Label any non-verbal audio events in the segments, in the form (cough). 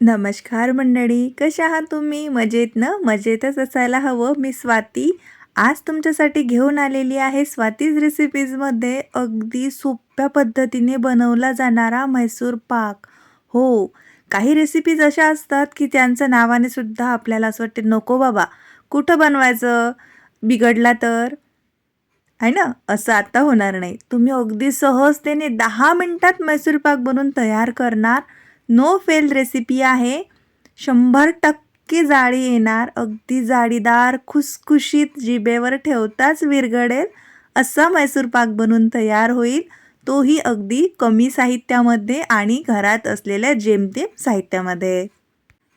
नमस्कार मंडळी कशा आहात तुम्ही? मजेत न? मजेतच असायला हवं. मी स्वाती. आज तुमच्यासाठी घेऊन आलेली आहे स्वातीज रेसिपीजमध्ये अगदी सोप्या पद्धतीने बनवला जाणारा म्हैसूर पाक. हो काही रेसिपीज अशा असतात की त्यांचं नावाने सुद्धा आपल्याला असं वाटते नको बाबा कुठं बनवायचं? बिघडला तर? आहे ना? असं आता होणार नाही. तुम्ही अगदी सहजतेने दहा मिनटात म्हैसूर पाक बनवून तयार करणार. नो फेल रेसिपी आहे. शंभर टक्के जाळी येणार अगदी जाळीदार खुसखुशीत जिभेवर ठेवताच विरघडेल असा मैसूर पाक बनून तयार होईल. तोही अगदी कमी साहित्यामध्ये आणि घरात असलेल्या जेमतेम साहित्यामध्ये.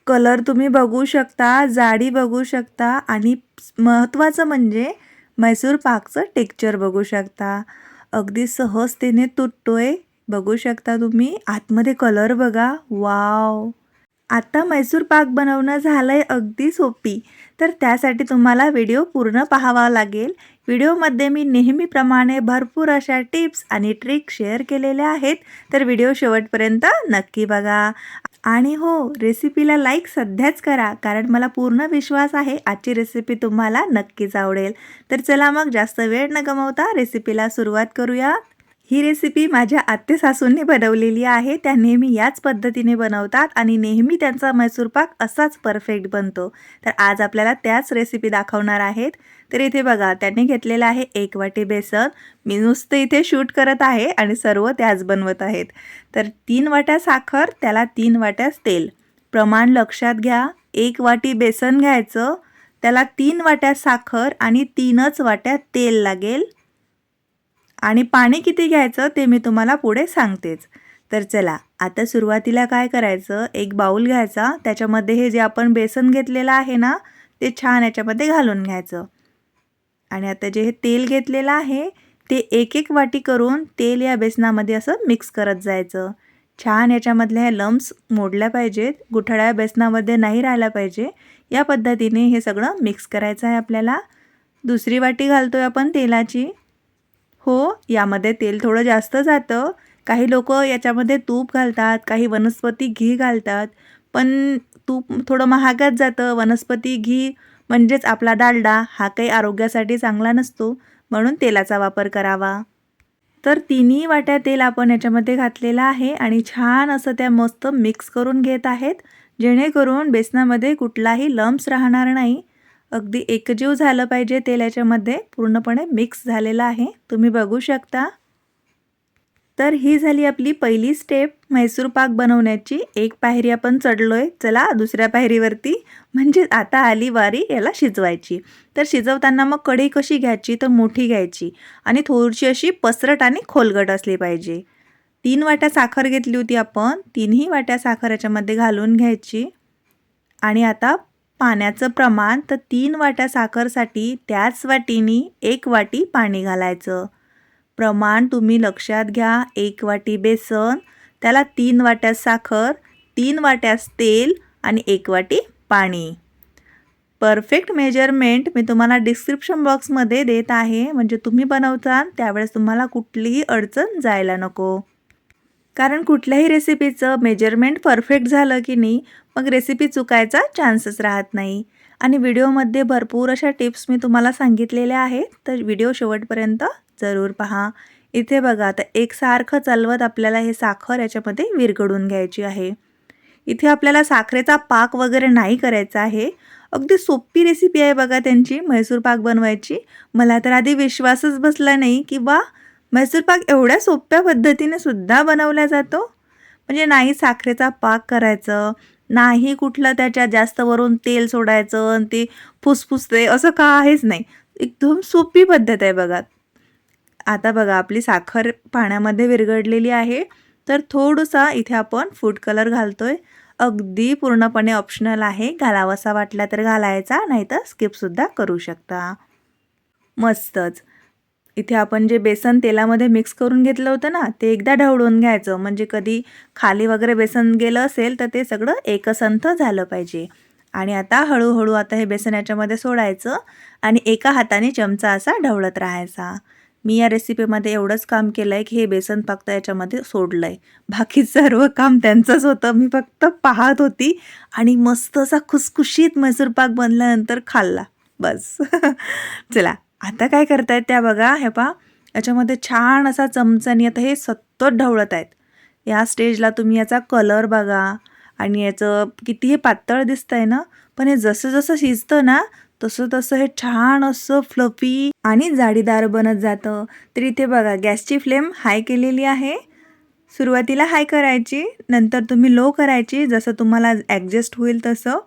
कलर तुम्ही बघू शकता जाडी बघू शकता आणि महत्त्वाचं म्हणजे मैसूर पाकचं टेक्चर बघू शकता. अगदी सहजतेने तुटतोय बघू शकता तुम्ही. आतमध्ये कलर बघा. वाव आता मैसूर पाक बनवणं झालं आहे अगदी सोपी. तर त्यासाठी तुम्हाला व्हिडिओ पूर्ण पाहावा लागेल. व्हिडिओमध्ये मी नेहमीप्रमाणे भरपूर अशा टिप्स आणि ट्रिक शेअर केलेल्या आहेत. तर व्हिडिओ शेवटपर्यंत नक्की बघा. आणि हो रेसिपीला लाईक सध्याच करा कारण मला पूर्ण विश्वास आहे आजची रेसिपी तुम्हाला नक्कीच आवडेल. तर चला मग जास्त वेळ न गमवता रेसिपीला सुरुवात करूया. ही रेसिपी माझ्या आत्ते सासूंनी बनवलेली आहे. त्या नेहमी याच पद्धतीने बनवतात आणि नेहमी त्यांचा मैसूर पाक असाच परफेक्ट बनतो. तर आज आपल्याला त्याच रेसिपी दाखवणार आहेत. तर इथे बघा त्यांनी घेतलेलं आहे एक वाटी बेसन. मी नुसतं इथे शूट करत आहे आणि सर्व त्याच बनवत आहेत. तर तीन वाट्या साखर त्याला तीन वाट्याच तेल. प्रमाण लक्षात घ्या एक वाटी बेसन घ्यायचं त्याला तीन वाट्या साखर आणि तीनच वाट्या तेल लागेल. आणि पाणी किती घ्यायचं ते मी तुम्हाला पुढे सांगतेच. तर चला आता सुरुवातीला काय करायचं? एक बाऊल घ्यायचा त्याच्यामध्ये हे जे आपण बेसन घेतलेलं आहे ना ते छान याच्यामध्ये घालून घ्यायचं. आणि आता जे हे तेल घेतलेलं आहे ते एक एक वाटी करून तेल या बेसनामध्ये असं मिक्स करत जायचं. छान याच्यामधल्या ह्या लम्स मोडल्या पाहिजेत गुठळ्या बेसनामध्ये नाही राहायला पाहिजे. या पद्धतीने हे सगळं मिक्स करायचं आहे आपल्याला. दुसरी वाटी घालतो आहे आपण तेलाची. हो यामध्ये तेल थोडं जास्त जातं. काही लोक याच्यामध्ये तूप घालतात काही वनस्पती घी घालतात. पण तूप थोडं महागात जातं. वनस्पती घी म्हणजेच आपला डालडा हा काही आरोग्यासाठी चांगला नसतो म्हणून तेलाचा वापर करावा. तर तिन्ही वाट्या तेल आपण याच्यामध्ये घातलेलं आहे आणि छान असं त्या मस्त मिक्स करून घेत आहेत जेणेकरून बेसनामध्ये कुठलाही लम्स राहणार नाही. अगदी एकजीव झालं पाहिजे तेल याच्यामध्ये पूर्णपणे मिक्स झालेलं आहे. तुम्ही बघू शकता. तर ही झाली आपली पहिली स्टेप म्हैसूर पाक बनवण्याची. एक पायरी आपण चढलो आहे चला दुसऱ्या पायरीवरती. म्हणजे आता आली वारी याला शिजवायची. तर शिजवताना मग कढई कशी घ्यायची? तर मोठी घ्यायची. आणि थोडीशी अशी पसरट आणि खोलगट असली पाहिजे. तीन वाट्या साखर घेतली होती आपण. तीनही वाट्या साखर याच्यामध्ये घालून घ्यायची. आणि आता पाण्याचं प्रमाण तर तीन वाट्या साखरसाठी त्याच वाटीनी एक वाटी पाणी घालायचं. प्रमाण तुम्ही लक्षात घ्या एक वाटी बेसन त्याला तीन वाट्या साखर तीन वाट्यास तेल आणि एक वाटी पाणी. परफेक्ट मेजरमेंट मी तुम्हाला डिस्क्रिप्शन बॉक्समध्ये देत आहे. म्हणजे तुम्ही बनवता त्यावेळेस तुम्हाला कुठलीही अडचण जायला नको. कारण कुठल्याही रेसिपीचं मेजरमेंट परफेक्ट झालं की नाही मग रेसिपी चुकायचा चान्सच राहत नाही. आणि व्हिडिओमध्ये भरपूर अशा टिप्स मी तुम्हाला सांगितलेल्या आहेत तर व्हिडिओ शेवटपर्यंत जरूर पहा. इथे बघा आता एकसारखं चालवत आपल्याला हे साखर याच्यामध्ये विरघडून घ्यायची आहे. इथे आपल्याला साखरेचा पाक वगैरे नाही करायचा आहे. अगदी सोपी रेसिपी आहे बघा त्यांची म्हैसूर पाक बनवायची. मला तर आधी विश्वासच बसला नाही की बा म्हैसूर पाक एवढ्या सोप्या पद्धतीने सुद्धा बनवला जातो? म्हणजे नाही साखरेचा पाक करायचं नाही कुठलं त्याच्यात जास्त वरून तेल सोडायचं आणि ते फुसफुसते असं काहीच नाही. एकदम सोपी पद्धत आहे बघा. आता बघा आपली साखर पाण्यामध्ये विरघडलेली आहे. तर थोडंसं इथे आपण फूड कलर घालतो आहे अगदी पूर्णपणे ऑप्शनल आहे. घालावासा वाटला तर घालायचा नाही तर स्किपसुद्धा करू शकता. मस्तच. इथे आपण जे बेसन तेलामध्ये मिक्स करून घेतलं होतं ना ते एकदा ढवळून घ्यायचं. म्हणजे कधी खाली वगैरे बेसन गेलं असेल तर ते सगळं एकसंथ झालं पाहिजे. आणि आता हळूहळू आता हे बेसन याच्यामध्ये सोडायचं आणि एका हाताने चमचा असा ढवळत राहायचा. मी या रेसिपीमध्ये एवढंच काम केलं आहे की हे बेसन फक्त याच्यामध्ये सोडलं आहे बाकी सर्व काम त्यांचंच होतं. मी फक्त पाहत होती आणि मस्त असा खुसखुशीत मैसूर पाक बनल्यानंतर खाल्ला. बस. (laughs) चला. आता काय करतायत त्या बघा हे पा याच्यामध्ये छान असा चमचानी आता हे सतत ढवळत आहेत या स्टेजला तुम्ही याचा कलर बघा आणि याचं किती हे पातळ दिसतंय ना. पण हे जसं जसं शिजतं ना तसं तसं हे छान असं फ्लफी आणि जाडीदार बनत जातं. तर इथे बघा गॅसची फ्लेम हाय केलेली आहे. सुरुवातीला हाय करायची नंतर तुम्ही लो करायची जसं तुम्हाला ॲडजस्ट होईल तसं.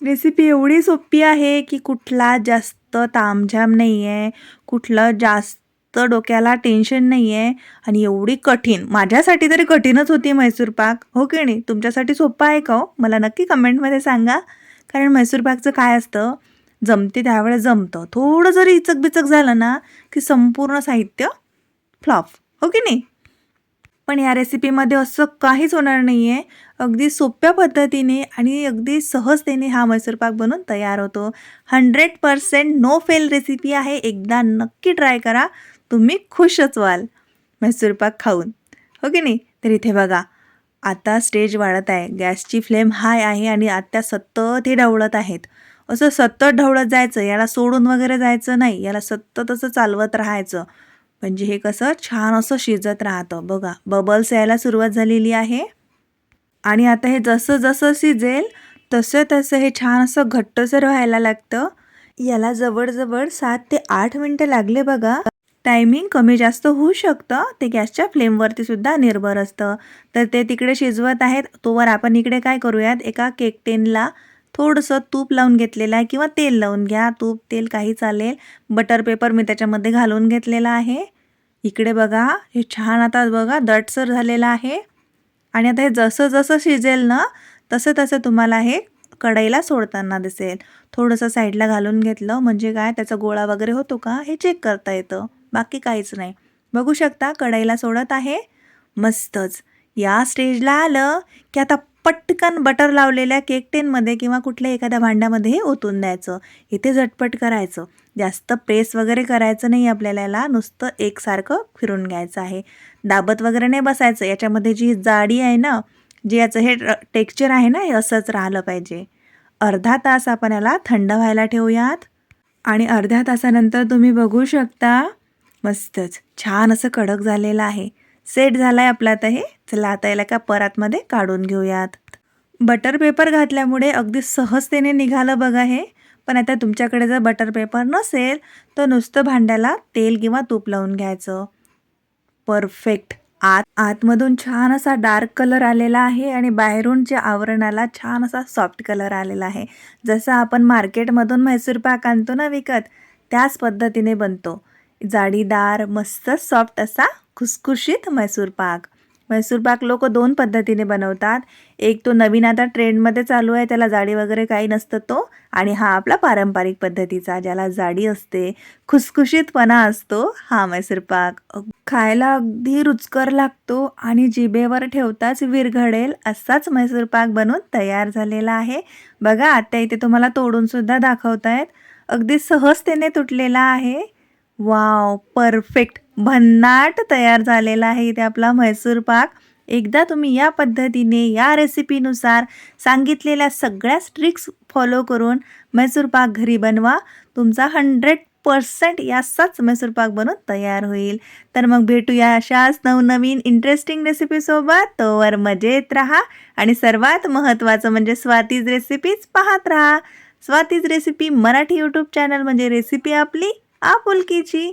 रेसिपी एवढी सोपी आहे की कुठला जास्त तामझाम नाही आहे कुठलं जास्त डोक्याला टेन्शन नाही आहे आणि एवढी कठीण माझ्यासाठी तरी कठीणच होती मैसूर पाक. हो की नाही? तुमच्यासाठी सोपं आहे का हो? मला नक्की कमेंटमध्ये सांगा. कारण मैसूर पाकचं काय असतं? जमते त्यावेळेस जमतं. थोडं जरी इचक बिचक झालं ना की संपूर्ण साहित्य फ्लॉप. हो की नाही? पण या रेसिपीमध्ये असं काहीच होणार नाही आहे अगदी सोप्या पद्धतीने आणि अगदी सहजतेने हा मैसूर पाक बनून तयार होतो. Hundred percent no fail recipe आहे. एकदा नक्की ट्राय करा. तुम्ही खुशच व्हाल. मैसूर पाक खाऊन. हो की नाही? तर इथे बघा. आता स्टेज वाढत आहे. गॅसची फ्लेम हाय आहे आणि आत्या सतत हे ढवळत आहेत. असं सतत ढवळत जायचं. याला सोडून वगैरे जायचं नाही. याला सतत असं चालवत राहायचं. म्हणजे हे कसं छान असं शिजत राहतं. बघा बबल्स यायला सुरुवात झालेली आहे. आणि आता हे जसं जसं शिजेल तसं तसं हे छान असं घट्टसर व्हायला लागतं. याला जवळजवळ सात ते आठ मिनटं लागले बघा. टायमिंग कमी जास्त होऊ शकतं. ते गॅसच्या फ्लेमवरती सुद्धा निर्भर असतं. तर ते तिकडे शिजवत आहेत. तोवर आपण इकडे काय करूयात? एका केक टेनला थोडंसं तूप लावून घेतलेलं आहे किंवा तेल लावून घ्या. तूप तेल काही चालेल. बटर पेपर मी त्याच्यामध्ये घालून घेतलेला आहे. इकडे बघा हे छान आता बघा दटसर झालेलं आहे. आणि आता हे जसं जसं शिजेल ना तसं तसं तुम्हाला हे कढईला सोडताना दिसेल. थोडंसं साईडला घालून घेतलं. म्हणजे काय त्याचा गोळा वगैरे होतो का हे चेक करता येतं. बाकी काहीच नाही. बघू शकता कढईला सोडत आहे. मस्तच. या स्टेजला आलं की आता पटकन बटर लावलेल्या केक टेनमध्ये किंवा कुठल्या एखाद्या भांड्यामध्ये हे ओतून द्यायचं. इथे झटपट करायचं. जास्त प्रेस वगैरे करायचं नाही आपल्याला याला. नुसतं एकसारखं फिरून घ्यायचं आहे. दाबत वगैरे नाही बसायचं. याच्यामध्ये जी जाडी आहे ना जे याचं हे टेक्स्चर आहे ना हे असंच राहिलं पाहिजे. अर्धा तास आपण याला थंड व्हायला ठेवूयात. आणि अर्ध्या तासानंतर तुम्ही बघू शकता मस्तच छान असं कडक झालेलं आहे. सेट झाला आहे आपला आता हे. चला आता याला का परातमध्ये काढून घेऊयात. बटर पेपर घातल्यामुळे अगदी सहजतेने निघालं बघा हे. पण आता तुमच्याकडे जर बटर पेपर नसेल तर नुसतं भांड्याला तेल किंवा तूप लावून घ्यायचं. परफेक्ट. आत आतमधून छान असा डार्क कलर आलेला आहे आणि बाहेरूनच्या आवरणाला छान असा सॉफ्ट कलर आलेला आहे. जसं आपण मार्केटमधून म्हैसूर पाक आणतो ना विकत त्याच पद्धतीने बनतो. जाडीदार मस्त सॉफ्ट असा खुसखुशीत मैसूर पाक. मैसूर पाक लोक दोन पद्धतीने बनवतात. एक तो नवीन आता ट्रेंडमध्ये चालू आहे त्याला जाडी वगैरे काही नसतं तो. आणि हा आपला पारंपरिक पद्धतीचा ज्याला जाडी असते खुसखुशीतपणा असतो हा मैसूर पाक. खायला अगदी रुचकर लागतो आणि जिभेवर ठेवताच विरघडेल असाच मैसूर पाक बनून तयार झालेला आहे. बघा आता इथे तुम्हाला तोडूनसुद्धा दाखवतायत. अगदी सहजतेने तुटलेला आहे. Wow perfect. भन्नाट तयार झालेला आहे इथे आपला म्हैसूर पाक. एकदा तुम्ही या पद्धतीने या रेसिपीनुसार सांगितलेल्या सगळ्याच ट्रिक्स फॉलो करून मैसूर पाक घरी बनवा. तुमचा हंड्रेड पर्सेंट याचाच मैसूर पाक बनून तयार होईल. तर मग भेटूया अशाच नवनवीन इंटरेस्टिंग रेसिपीसोबत तोवर मजेत राहा आणि सर्वात महत्त्वाचं म्हणजे स्वातीज रेसिपीज पाहत राहा. Swati's recipe Marathi YouTube channel म्हणजे रेसिपी आपली आपुलकीची.